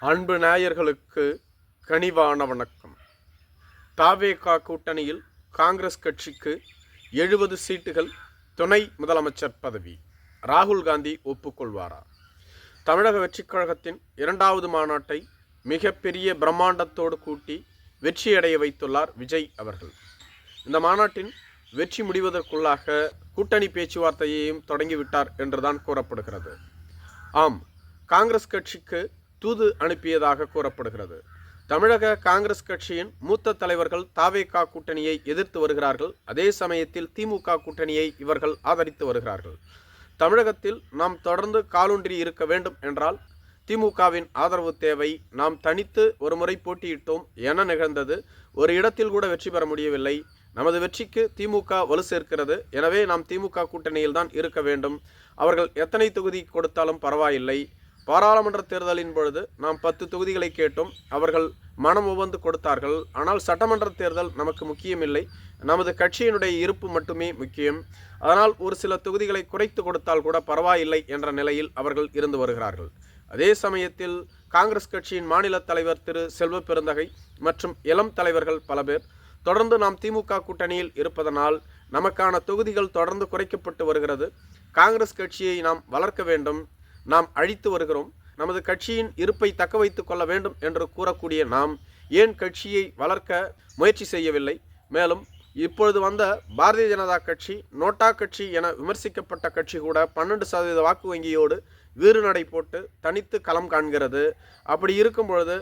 அன்பு நாயர்களுக்கு கனிவான வணக்கம். தாவேகா கூட்டணியில் காங்கிரஸ் கட்சிக்கு எழுபது சீட்டுகள் துணை முதலமைச்சர் பதவி. ராகுல் காந்தி ஒப்புக்கொள்வாரா? தமிழக வெற்றிக் கழகத்தின் இரண்டாவது மாநாட்டை மிகப்பெரிய பிரம்மாண்டத்தோடு கூட்டி வெற்றியடைய வைத்துள்ளார் விஜய் அவர்கள். இந்த மாநாட்டின் வெற்றி முடிவதற்குள்ளாக கூட்டணி பேச்சுவார்த்தையையும் தொடங்கிவிட்டார் என்றுதான் கூறப்படுகிறது. ஆம் காங்கிரஸ் கட்சிக்கு தூது அனுப்பியதாக கூறப்படுகிறது. தமிழக காங்கிரஸ் கட்சியின் மூத்த தலைவர்கள் தாவேகா கூட்டணியை எதிர்த்து வருகிறார்கள். அதே சமயத்தில் திமுக கூட்டணியை இவர்கள் ஆதரித்து வருகிறார்கள். தமிழகத்தில் நாம் தொடர்ந்து காலூன்றி இருக்க வேண்டும் என்றால் திமுகவின் ஆதரவு தேவை. நாம் தனித்து ஒரு முறை போட்டியிட்டோம் என நிகழ்ந்தது. ஒரு இடத்தில் கூட வெற்றி பெற முடியவில்லை. நமது வெற்றிக்கு திமுக வலு சேர்க்கிறது. எனவே நாம் திமுக கூட்டணியில் தான் இருக்க வேண்டும். அவர்கள் எத்தனை தொகுதி கொடுத்தாலும் பரவாயில்லை. பாராளுமன்ற தேர்தலின் பொழுது நாம் பத்து தொகுதிகளை கேட்டோம். அவர்கள் மனம் உவந்து கொடுத்தார்கள். ஆனால் சட்டமன்ற தேர்தல் நமக்கு முக்கியமில்லை. நமது கட்சியினுடைய இருப்பு மட்டுமே முக்கியம். அதனால் ஒரு சில தொகுதிகளை குறைத்து கொடுத்தால் கூட பரவாயில்லை என்ற நிலையில் அவர்கள் இருந்து வருகிறார்கள். அதே சமயத்தில் காங்கிரஸ் கட்சியின் மாநில தலைவர் திரு செல்வ பெருந்தகை மற்றும் இளம் தலைவர்கள் பல பேர் தொடர்ந்து நாம் திமுக கூட்டணியில் இருப்பதனால் நமக்கான தொகுதிகள் தொடர்ந்து குறைக்கப்பட்டு வருகிறது. காங்கிரஸ் கட்சியை நாம் வளர்க்க வேண்டும். நாம் அழித்து வருகிறோம். நமது கட்சியின் இருப்பை தக்க வைத்து கொள்ள வேண்டும் என்று கூறக்கூடிய நாம் ஏன் கட்சியை வளர்க்க முயற்சி செய்யவில்லை? மேலும் இப்பொழுது வந்த பாரதிய ஜனதா கட்சி நோட்டா கட்சி என விமர்சிக்கப்பட்ட கட்சி கூட பன்னெண்டு சதவீத வாக்கு வங்கியோடு வீறு நடை போட்டு தனித்து களம் காண்கிறது. அப்படி இருக்கும் பொழுது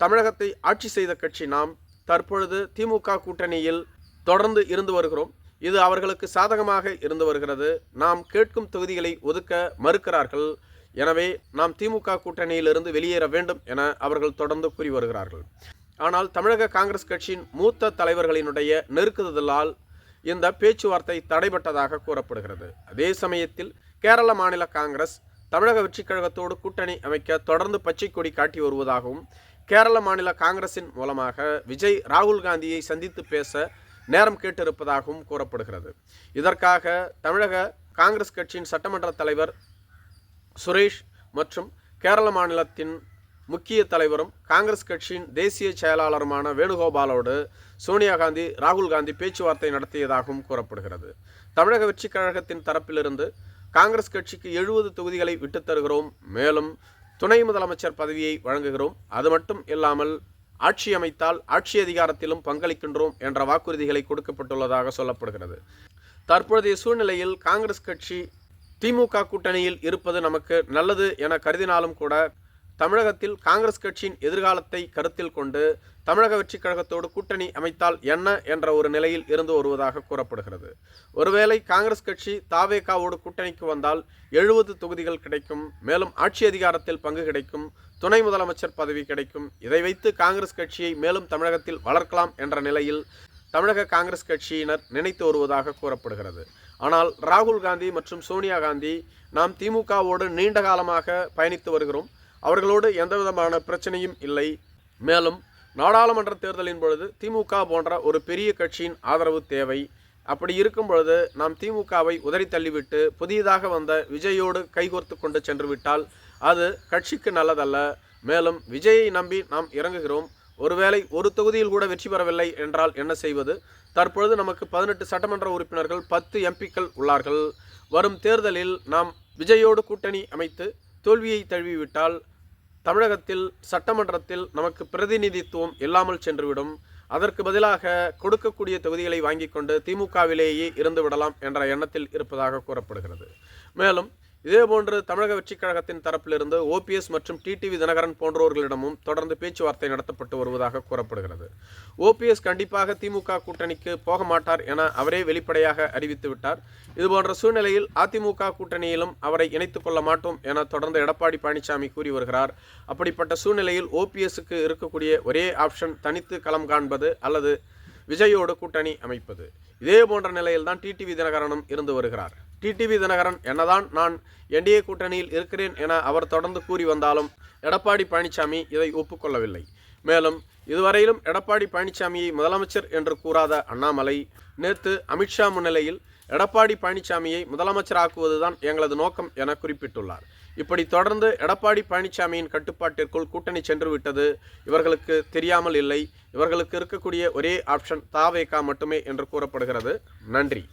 தமிழகத்தை ஆட்சி செய்த கட்சி நாம் தற்பொழுது திமுக கூட்டணியில் தொடர்ந்து இருந்து வருகிறோம். இது அவர்களுக்கு சாதகமாக இருந்து வருகிறது. நாம் கேட்கும் தொகுதிகளை ஒதுக்க மறுக்கிறார்கள். எனவே நாம் திமுக கூட்டணியிலிருந்து வெளியேற வேண்டும் என அவர்கள் தொடர்ந்து கூறி வருகிறார்கள். ஆனால் தமிழக காங்கிரஸ் கட்சியின் மூத்த தலைவர்களினுடைய நெருக்குதலால் இந்த பேச்சுவார்த்தை தடைபட்டதாக கூறப்படுகிறது. அதே சமயத்தில் கேரள மாநில காங்கிரஸ் தமிழக வெற்றிக் கழகத்தோடு கூட்டணி அமைக்க தொடர்ந்து பச்சை கொடி காட்டி வருவதாகவும் கேரள மாநில காங்கிரசின் மூலமாக விஜய் ராகுல் காந்தியை சந்தித்து பேச நேரம் கேட்டிருப்பதாகவும் கூறப்படுகிறது. இதற்காக தமிழக காங்கிரஸ் கட்சியின் சட்டமன்ற தலைவர் சுரேஷ் மற்றும் கேரள மாநிலத்தின் முக்கிய தலைவரும் காங்கிரஸ் கட்சியின் தேசிய செயலாளருமான வேணுகோபாலோடு சோனியா காந்தி ராகுல் காந்தி பேச்சுவார்த்தை நடத்தியதாகவும் கூறப்படுகிறது. தமிழக வெற்றிக் கழகத்தின் தரப்பிலிருந்து காங்கிரஸ் கட்சிக்கு எழுபது தொகுதிகளை விட்டு தருகிறோம். மேலும் துணை முதலமைச்சர் பதவியை வழங்குகிறோம். அது மட்டும் இல்லாமல் ஆட்சி அமைத்தால் ஆட்சி அதிகாரத்திலும் பங்களிக்கின்றோம் என்ற வாக்குறுதிகளை கொடுக்கப்பட்டுள்ளதாக சொல்லப்படுகிறது. தற்போதைய சூழ்நிலையில் காங்கிரஸ் கட்சி திமுக கூட்டணியில் இருப்பது நமக்கு நல்லது என கருதினாலும் கூட தமிழகத்தில் காங்கிரஸ் கட்சியின் எதிர்காலத்தை கருத்தில் கொண்டு தமிழக வெற்றிக் கழகத்தோடு கூட்டணி அமைத்தால் என்ன என்ற ஒரு நிலையில் இருந்து வருவதாக கூறப்படுகிறது. ஒருவேளை காங்கிரஸ் கட்சி தாவேகாவோடு கூட்டணிக்கு வந்தால் எழுபது தொகுதிகள் கிடைக்கும் மேலும் ஆட்சி அதிகாரத்தில் பங்கு கிடைக்கும் துணை முதலமைச்சர் பதவி கிடைக்கும். இதை வைத்து காங்கிரஸ் கட்சியை மேலும் தமிழகத்தில் வளர்க்கலாம் என்ற நிலையில் தமிழக காங்கிரஸ் கட்சியினர் நினைத்து வருவதாக கூறப்படுகிறது. ஆனால் ராகுல் காந்தி மற்றும் சோனியா காந்தி நாம் திமுகவோடு நீண்ட காலமாக பயணித்து வருகிறோம். அவர்களோடு எந்தவிதமான பிரச்சனையும் இல்லை. மேலும் நாடாளுமன்ற தேர்தலின் பொழுது திமுக போன்ற ஒரு பெரிய கட்சியின் ஆதரவு தேவை. அப்படி இருக்கும் பொழுது நாம் திமுகவை உதறி தள்ளிவிட்டு புதியதாக வந்த விஜயோடு கைகோர்த்து கொண்டு சென்று விட்டால் அது கட்சிக்கு நல்லதல்ல. மேலும் விஜயை நம்பி நாம் இறங்குகிறோம். ஒருவேளை ஒரு தொகுதியில் கூட வெற்றி பெறவில்லை என்றால் என்ன செய்வது? தற்பொழுது நமக்கு பதினெட்டு சட்டமன்ற உறுப்பினர்கள் பத்து எம்பிக்கள் உள்ளார்கள். வரும் தேர்தலில் நாம் விஜயோடு கூட்டணி அமைத்து தோல்வியை தழுவிவிட்டால் தமிழகத்தில் சட்டமன்றத்தில் நமக்கு பிரதிநிதித்துவம் இல்லாமல் சென்றுவிடும். அதற்கு பதிலாக கொடுக்கக்கூடிய தொகுதிகளை வாங்கி கொண்டு திமுகவிலேயே இருந்து விடலாம் என்ற எண்ணத்தில் இருப்பதாக கூறப்படுகிறது. மேலும் இதேபோன்று தமிழக வெற்றிக் கழகத்தின் தரப்பிலிருந்து ஓபிஎஸ் மற்றும் டிடிவி தினகரன் போன்றவர்களிடமும் தொடர்ந்து பேச்சுவார்த்தை நடத்தப்பட்டு வருவதாக கூறப்படுகிறது. ஓபிஎஸ் கண்டிப்பாக திமுக கூட்டணிக்கு போக மாட்டார் என அவரே வெளிப்படையாக அறிவித்து விட்டார். இதுபோன்ற சூழ்நிலையில் அதிமுக கூட்டணியிலும் அவரை இணைத்துக் கொள்ள மாட்டோம் என தொடர்ந்து எடப்பாடி பழனிசாமி கூறி வருகிறார். அப்படிப்பட்ட சூழ்நிலையில் ஓபிஎஸ்க்கு இருக்கக்கூடிய ஒரே ஆப்ஷன் தனித்து களம் காண்பது அல்லது விஜயோடு கூட்டணி அமைப்பது. இதே போன்ற நிலையில் தான் டிடிவி தினகரனும் இருந்து வருகிறார். டிடிவி தினகரன் என்னதான் நான் என்டிஏ கூட்டணியில் இருக்கிறேன் என அவர் தொடர்ந்து கூறி வந்தாலும் எடப்பாடி பழனிசாமி இதை ஒப்புக்கொள்ளவில்லை. மேலும் இதுவரையிலும் எடப்பாடி பழனிசாமியை முதலமைச்சர் என்று கூறாத அண்ணாமலை நேற்று அமித்ஷா முன்னிலையில் எடப்பாடி பழனிசாமியை முதலமைச்சராக்குவதுதான் எங்களது நோக்கம் என குறிப்பிட்டுள்ளார். இப்படி தொடர்ந்து எடப்பாடி பழனிசாமியின் கட்டுப்பாட்டிற்குள் கூட்டணி சென்று விட்டது இவர்களுக்கு தெரியாமல் இல்லை. இவர்களுக்கு இருக்கக்கூடிய ஒரே ஆப்ஷன் தாவேகா மட்டுமே என்று கூறப்படுகிறது. நன்றி.